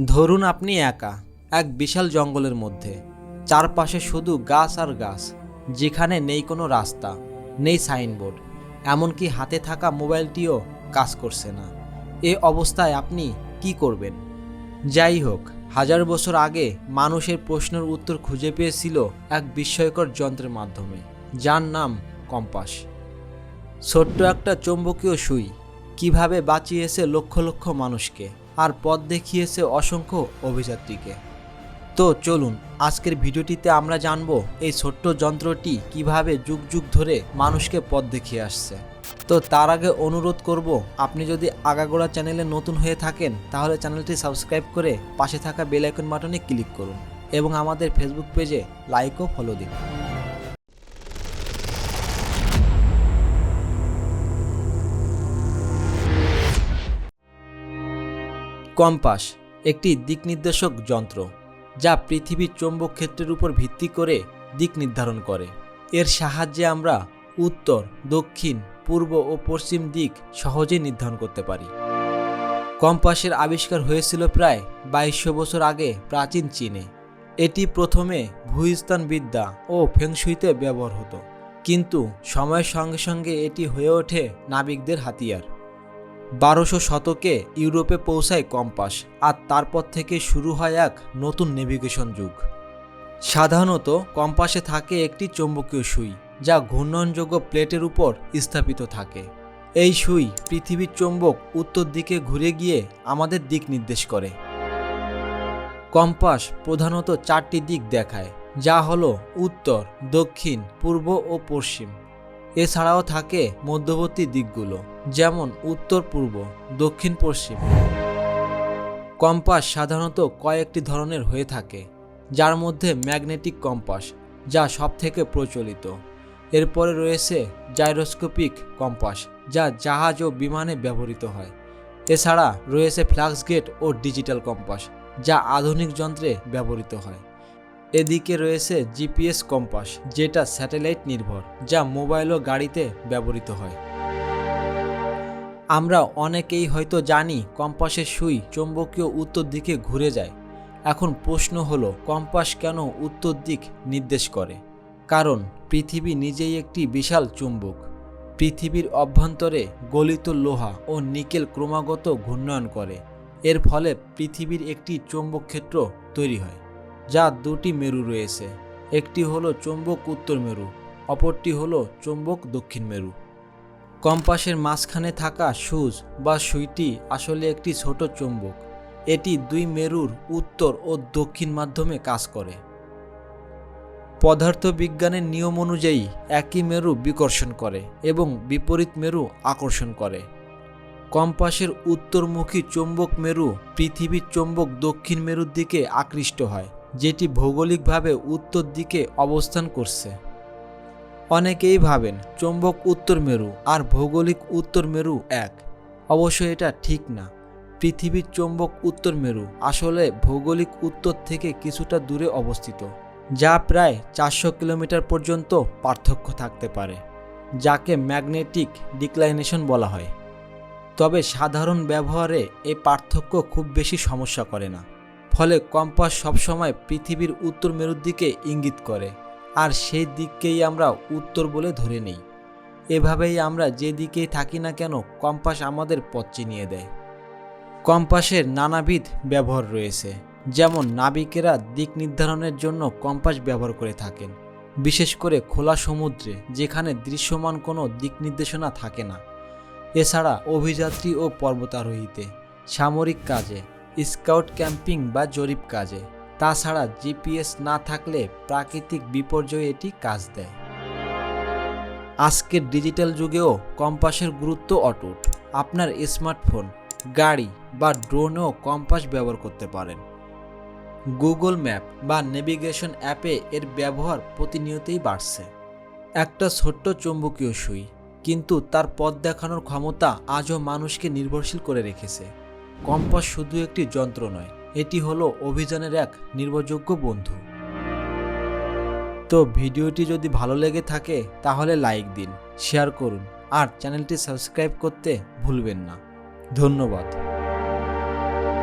ধরুন আপনি একা, এক বিশাল জঙ্গলের মধ্যে। চারপাশে শুধু গাছ আর গাছ, যেখানে নেই কোনো রাস্তা, নেই সাইনবোর্ড, এমনকি হাতে থাকা মোবাইলটিও কাজ করছে না। এ অবস্থায় আপনি কি করবেন? যাই হোক, হাজার বছর আগে মানুষের প্রশ্নের উত্তর খুঁজে পেয়েছিল এক বিস্ময়কর যন্ত্রের মাধ্যমে, যার নাম কম্পাস। ছোট্ট একটা চৌম্বকীয় সুই কীভাবে বাঁচিয়েছে লক্ষ লক্ষ মানুষকে। আর পথ দেখিয়েছে অসংখ্য অভিযাত্রীকে। তো চলুন, আজকের ভিডিওটিতে আমরা জানব এই ছোট্ট যন্ত্রটি কীভাবে যুগ যুগ ধরে মানুষকে পথ দেখিয়ে আসছে। তো তার আগে অনুরোধ করব, আপনি যদি আগাগোড়া চ্যানেলে নতুন হয়ে থাকেন, তাহলে চ্যানেলটি সাবস্ক্রাইব করে পাশে থাকা বেল আইকন বাটনে ক্লিক করুন এবং আমাদের ফেসবুক পেজে লাইক ও ফলো দিন। কম্পাস, একটি দিক নির্দেশক যন্ত্র, যা পৃথিবীর চৌম্বক ক্ষেত্রের উপর ভিত্তি করে দিক নির্ধারণ করে। এর সাহায্যে আমরা উত্তর, দক্ষিণ, পূর্ব ও পশ্চিম দিক সহজেই নির্ধারণ করতে পারি। কম্পাসের আবিষ্কার হয়েছিল প্রায় বাইশশো বছর আগে প্রাচীন চীনে। এটি প্রথমে ভূস্থান বিদ্যা ও ফেংশুইতে ব্যবহার হতো কিন্তু সময়ের সঙ্গে সঙ্গে এটি হয়ে ওঠে নাবিকদের হাতিয়ার। বারোশো শতকে ইউরোপে পৌঁছায় কম্পাস, আর তারপর থেকে শুরু হয় এক নতুন নেভিগেশন যুগ। সাধারণত কম্পাসে থাকে একটি চৌম্বকীয় সুই, যা ঘূর্ণনযোগ্য প্লেটের উপর স্থাপিত থাকে। এই সুই পৃথিবীর চৌম্বক উত্তর দিকে ঘুরে গিয়ে আমাদের দিক নির্দেশ করে। কম্পাস প্রধানত চারটি দিক দেখায়, যা হলো উত্তর, দক্ষিণ, পূর্ব ও পশ্চিম। এছাড়াও থাকে মধ্যবর্তী দিকগুলো, যেমন উত্তর পূর্ব দক্ষিণ পশ্চিম কম্পাস সাধারণত কয়েকটি ধরনের হয়ে থাকে, যার মধ্যে ম্যাগনেটিক কম্পাস, যা সবথেকে প্রচলিত। এরপরে রয়েছে জাইরোস্কোপিক কম্পাস, যা জাহাজ ও বিমানে ব্যবহৃত হয়। এছাড়া রয়েছে ফ্লাক্স গেট ও ডিজিটাল কম্পাস, যা আধুনিক যন্ত্রে ব্যবহৃত হয়। এদিকে রয়েছে জিপিএস কম্পাস, যেটা স্যাটেলাইট নির্ভর, যা মোবাইল ও গাড়িতে ব্যবহৃত হয়। আমরা অনেকেই হয়তো জানি কম্পাসের সুই চৌম্বকীয় উত্তর দিকে ঘুরে যায়। এখন প্রশ্ন হলো, কম্পাস কেন উত্তর দিক নির্দেশ করে? কারণ পৃথিবী নিজেই একটি বিশাল চুম্বক। পৃথিবীর অভ্যন্তরে গলিত লোহা ও নিকেল ক্রমাগত ঘূর্ণয়ন করে। এর ফলে পৃথিবীর একটি চৌম্বক ক্ষেত্র তৈরি হয়। যা দুটি মেরু রয়েছে। একটি হলো চৌম্বক উত্তর মেরু, অপরটি হলো চৌম্বক দক্ষিণ মেরু। কম্পাসের মাঝখানে থাকা সুজ বা সুইটি আসলে একটি ছোট চৌম্বক। এটি দুই মেরুর উত্তর ও দক্ষিণ মাধ্যমে কাজ করে। পদার্থবিজ্ঞানের নিয়ম অনুযায়ী একই মেরু বিকর্ষণ করে এবং বিপরীত মেরু আকর্ষণ করে। কম্পাসের উত্তরমুখী চৌম্বক মেরু পৃথিবীর চৌম্বক দক্ষিণ মেরুর দিকে আকৃষ্ট হয়। যেটি ভৌগোলিকভাবে উত্তর দিকে অবস্থান করছে। অনেকেই ভাবেন চৌম্বক উত্তর মেরু আর ভৌগোলিক উত্তর মেরু এক। অবশ্য এটা ঠিক না। পৃথিবীর চৌম্বক উত্তর মেরু আসলে ভৌগোলিক উত্তর থেকে কিছুটা দূরে অবস্থিত, যা প্রায় চারশো কিলোমিটার পর্যন্ত পার্থক্য থাকতে পারে, যাকে ম্যাগনেটিক ডিক্লাইনেশন বলা হয়। তবে সাধারণ ব্যবহারে এই পার্থক্য খুব বেশি সমস্যা করে না। ফলে কম্পাস সবসময় পৃথিবীর উত্তর মেরুর দিকে ইঙ্গিত করে। আর সেই দিককেই আমরা উত্তর বলে ধরে নেই। এভাবেই আমরা যে দিকেই থাকি না কেন কম্পাস আমাদের পথ চিনিয়ে দেয়। কম্পাসের নানাবিধ ব্যবহার রয়েছে। যেমন নাবিকেরা দিক নির্ধারণের জন্য কম্পাস ব্যবহার করে থাকেন। বিশেষ করে খোলা সমুদ্রে, যেখানে দৃশ্যমান কোনো দিক নির্দেশনা থাকে না। এছাড়া অভিযাত্রী ও পর্বতারোহীতে সামরিক কাজে স্কাউট ক্যাম্পিং বা জরিপ কাজে। তাছাড়া জিপিএস না থাকলে প্রাকৃতিক বিপর্যয়ে এটি কাজ দেয়। আজকের ডিজিটাল যুগেও কম্পাসের গুরুত্ব অটুট। আপনার স্মার্টফোন, গাড়ি বা ড্রোনেও কম্পাস ব্যবহার করতে পারেন। গুগল ম্যাপ বা নেভিগেশন অ্যাপে এর ব্যবহার প্রতিনিয়তই বাড়ছে। একটা ছোট্ট চৌম্বকীয় সুই, কিন্তু তার পথ দেখানোর ক্ষমতা আজও মানুষকে নির্ভরশীল করে রেখেছে। কম্পাস শুধু একটি যন্ত্র নয়, এটি হলো অভিযানের এক নির্ভরযোগ্য বন্ধু। তো ভিডিওটি যদি ভালো লেগে থাকে, তাহলে লাইক দিন, শেয়ার করুন, আর চ্যানেলটি সাবস্ক্রাইব করতে ভুলবেন না। ধন্যবাদ।